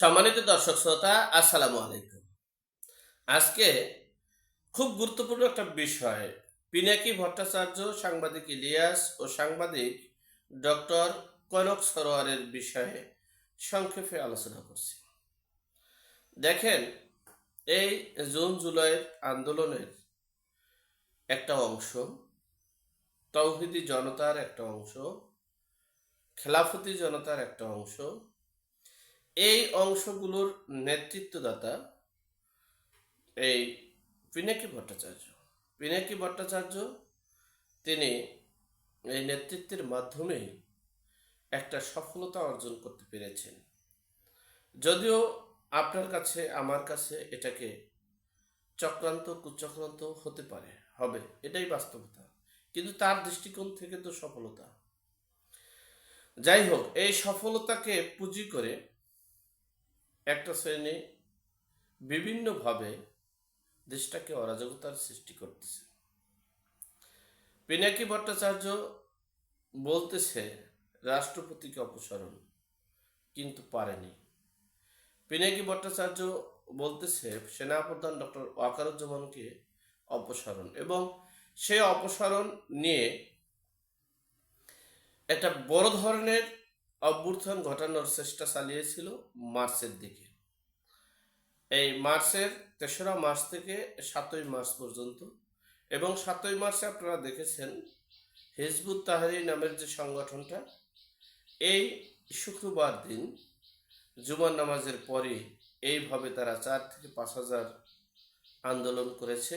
সম্মানিত দর্শক শ্রোতা, আসসালামু আলাইকুম। আজকে খুব গুরুত্বপূর্ণ একটা বিষয়, পিনাকি ভট্টাচার্য, সাংবাদিক ইলিয়াস ও সাংবাদিক ডক্টর কনক সরোয়ারের বিষয়ে সংক্ষেপে আলোচনা করছি। দেখেন, এই জুন জুলাইয়ের আন্দোলনের একটা অংশ, তৌহিদি জনতার একটা অংশ, খেলাফতি জনতার একটা অংশ এই অংশগুলোর নেতৃত্বদাতা এই পিনাকি ভট্টাচার্য। পিনাকি ভট্টাচার্য তিনি এই নেতৃত্বের মাধ্যমে একটা সফলতা অর্জন করতে পেরেছেন। যদিও আপনার কাছে, আমার কাছে এটাকে চক্রান্ত, কুচক্রান্ত হতে পারে, হবে, এটাই বাস্তবতা। কিন্তু তার দৃষ্টিকোণ থেকে তো সফলতা। যাই হোক, এই সফলতাকে পুঁজি করে একটা শ্রেণি বিভিন্নভাবে দেশটাকে অরাজকতার সৃষ্টি করতেছে। পিনাকি ভট্টাচার্য বলতেছে, রাষ্ট্রপতিকে অপসারণ। কিন্তু পারেনি। পিনাকি ভট্টাচার্য বলতেছে, সেনাপ্রধান ডক্টর ওয়াকারুজ্জামানকে অপসারণ। এবং সে অপসারণ নিয়ে একটা বড় ধরনের অভ্যুত্থান ঘটানোর চেষ্টা চালিয়েছিল মার্চের দিকে। এই মার্চের তেসরা মার্চ থেকে সাতই মার্চ পর্যন্ত এবং সাতই মার্চে আপনারা দেখেছেন হিজবুত তাহারি নামের যে সংগঠনটা, এই শুক্রবার দিন জুমার নামাজের পরে এইভাবে তারা চার থেকে পাঁচ হাজার আন্দোলন করেছে।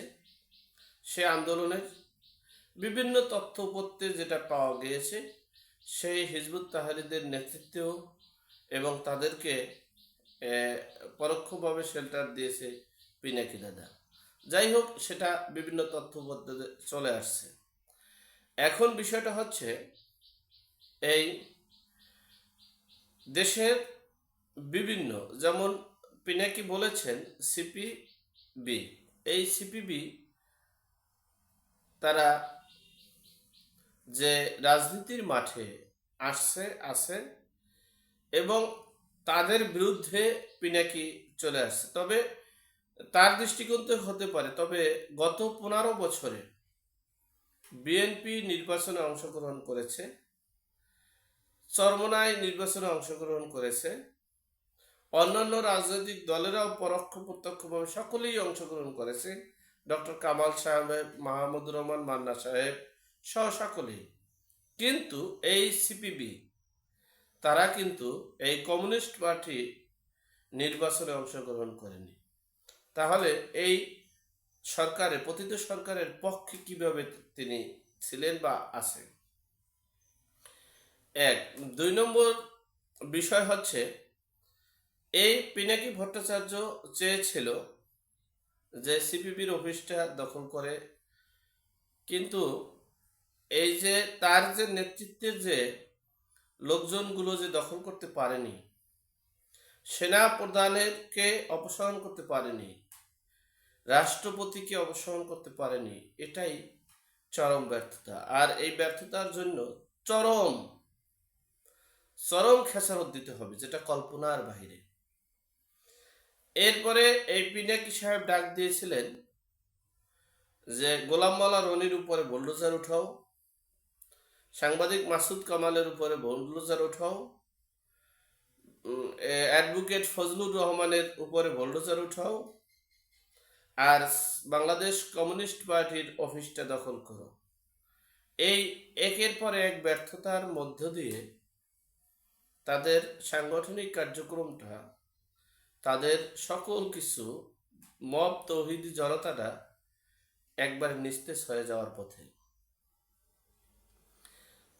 সে আন্দোলনের বিভিন্ন তথ্য উপত্যে যেটা পাওয়া গিয়েছে সেই হিজবুত তাহারিদের নেতৃত্বেও এবং তাদেরকে পরোক্ষভাবে শেল্টার দিয়েছে পিনাকি দাদা। যাই হোক, সেটা বিভিন্ন তথ্য পদ্ধতি চলে আসছে। এখন বিষয়টা হচ্ছে এই দেশের বিভিন্ন, যেমন পিনাকি বলেছেন, সিপিবি। এই সিপিবি, তারা যে রাজনীতির মাঠে আসছে, আছে এবং তাদের বিরুদ্ধে পিনাকি চলে আসছে। তবে তার দৃষ্টিকোণ তো হতে পারে, তবে গত পনেরো বছরে বিএনপি নির্বাচনে অংশগ্রহণ করেছে চরমনায় নির্বাচনে অংশগ্রহণ করেছে, অন্যান্য রাজনৈতিক দলেরাও পরোক্ষ প্রত্যক্ষভাবে সকলেই অংশগ্রহণ করেছে। ডক্টর কামাল সাহেব, মাহমুদুর রহমান, মান্না সাহেব সহ সকলেই কিন্তু এই সিপিবি তারা কিন্তু এই কমিউনিস্ট পার্টি নির্বাচনে অংশগ্রহণ করেনি। তাহলে এই সরকারে, পতিত সরকারের পক্ষে কীভাবে তিনি ছিলেন বা আছেন? এক, দুই নম্বর বিষয় হচ্ছে, এই পিনাকি ভট্টাচার্য চেয়েছিল যে সিপিবির অফিসটা দখল করে, কিন্তু এই যে, তার যে নেতৃত্বের যে লোকজনগুলো যে দখল করতে পারেনি, সেনা প্রধানেরকে অপসারণ করতে পারেনি, রাষ্ট্রপতিকে অপসারণ করতে পারেনি, এটাই চরম ব্যর্থতা। আর এই ব্যর্থতার জন্য চরম চরম খেসারত দিতে হবে, যেটা কল্পনার বাহিরে। এরপরে এই পিনাকি সাহেব ডাক দিয়েছিলেন যে গোলাম মালা রনির উপরে বুলডোজার উঠাও সাংবাদিক মাসুদ কামালের উপরে বুলডোজার উঠাও। অ্যাডভোকেট ফজলুর রহমানের উপরে বুলডোজার উঠাও। আর বাংলাদেশ কমিউনিস্ট পার্টির অফিসটা দখল করো। এই একের পর এক ব্যর্থতার মধ্য দিয়ে তাদের সাংগঠনিক কার্যক্রমটা, তাদের সকল কিছু মব তৌহিদি জনতাটা একবার নিস্তেজ হয়ে যাওয়ার পথে।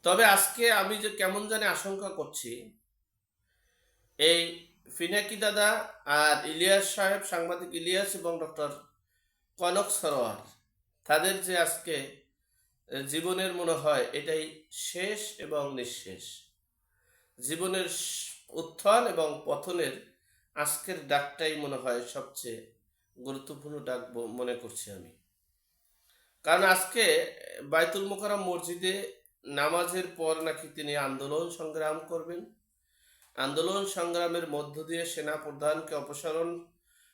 তবে আজকে আমি যে কেমন জানি আশঙ্কা করছি, এই ফিনাকি দাদা আর ইলিয়াস সাহেব, সাংবাদিক ইলিয়াস এবং ডক্টর কনক সরোয়ার, তাদের যে আজকে জীবনের মনে হয় এটাই শেষ এবং নিঃশেষ। জীবনের উত্থান এবং পথনের আজকের ডাকটাই মনে হয় সবচেয়ে গুরুত্বপূর্ণ ডাক মনে করছি আমি। কারণ আজকে বাইতুল মোকাররম মসজিদে নামাজের পর নাকি তিনি আন্দোলন সংগ্রাম করবেন? আন্দোলন সংগ্রামের মধ্য দিয়ে সেনা প্রধানকে অপসারণ,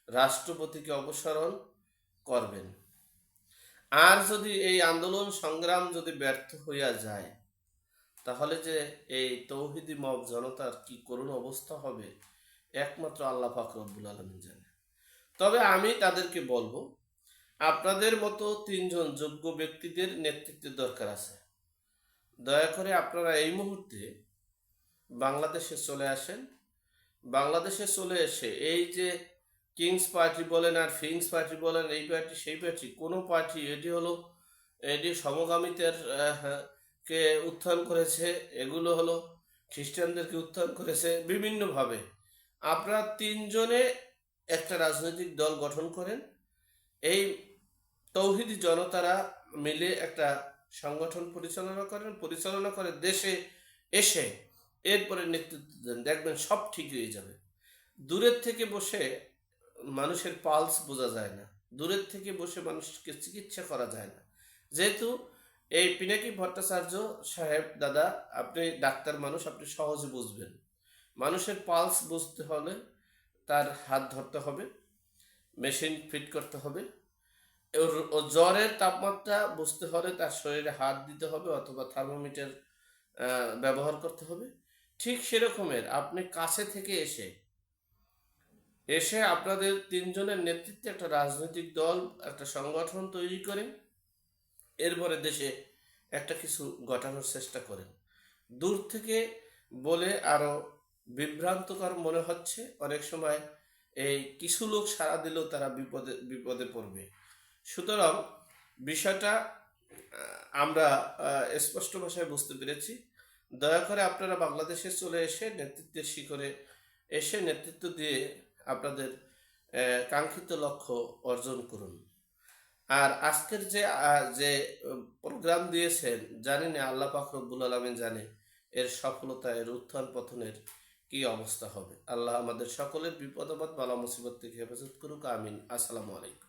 রাষ্ট্রপতিকে অপসারণ করবেন। আর যদি এই আন্দোলন সংগ্রাম যদি ব্যর্থ হইয়া যায়, তাহলে যে এই তৌহিদি মব জনতার কি করুণ অবস্থা হবে, একমাত্র আল্লাহ ফাকরবুল আলমিন জানে। তবে আমি তাদেরকে বলব, আপনাদের মতো তিনজন যোগ্য ব্যক্তিদের নেতৃত্বের দরকার আছে। দয়া করে আপনারা এই মুহূর্তে বাংলাদেশে চলে আসেন। বাংলাদেশে চলে এসে এই যে কিংস পার্টি বলেন আর ফিংস পার্টি বলেন, এই পার্টি সেই পার্টি কোনো পার্টি এটি হলো, এটি সমগামিতের কে উত্থান করেছে, এগুলো হলো খ্রিস্টানদেরকে উত্থান করেছে বিভিন্নভাবে। আপনারা তিনজনে একটা রাজনৈতিক দল গঠন করেন। এই তৌহিদি জনতারা মিলে একটা সংগঠন পরিচালনা করেন, পরিচালনা করে দেশে এসে এরপরে নেতৃত্ব দেন। দেখবেন সব ঠিক হয়ে যাবে। দূরের থেকে বসে মানুষের পালস বোঝা যায় না। দূরের থেকে বসে মানুষকে চিকিৎসা করা যায় না। যেহেতু এই পিনাকি ভট্টাচার্য সাহেব, দাদা, আপনি ডাক্তার মানুষ, আপনি সহজে বুঝবেন। মানুষের পালস বুঝতে হলে তার হাত ধরতে হবে, মেশিন ফিট করতে হবে। জ্বরের তাপমাত্রা বুঝতে হলে তার শরীরে হাত দিতে হবে অথবা থার্মোমিটার ব্যবহার করতে হবে। ঠিক সেরকমের আপনি কাছে থেকে এসে এসে আপনাদের তিনজনের নেতৃত্বে একটা রাজনৈতিক দল, একটা সংগঠন তৈরি করে, এরপরে দেশে একটা কিছু ঘটানোর চেষ্টা করেন। দূর থেকে বলে আরও বিভ্রান্তকর মনে হচ্ছে। অনেক সময় এই কিছু লোক সাড়া দিলেও তারা বিপদে বিপদে পড়বে। সুতরাং বিষয়টা আমরা স্পষ্ট ভাষায় বুঝতে পেরেছি। দয়া করে আপনারা বাংলাদেশে চলে এসে নেতৃত্বের শিখরে এসে নেতৃত্ব দিয়ে আপনাদের কাঙ্ক্ষিত লক্ষ্য অর্জন করুন। আর আজকের যে যে প্রোগ্রাম দিয়েছেন, জানি না আল্লাহ পাক রব্বুল আলমিন জানে এর সফলতা, এর উত্থান পথনের কি অবস্থা হবে। আল্লাহ আমাদের সকলের বিপদ বালা মুসিবত থেকে হেফাজত করুক, আমিন। আসসালামু আলাইকুম।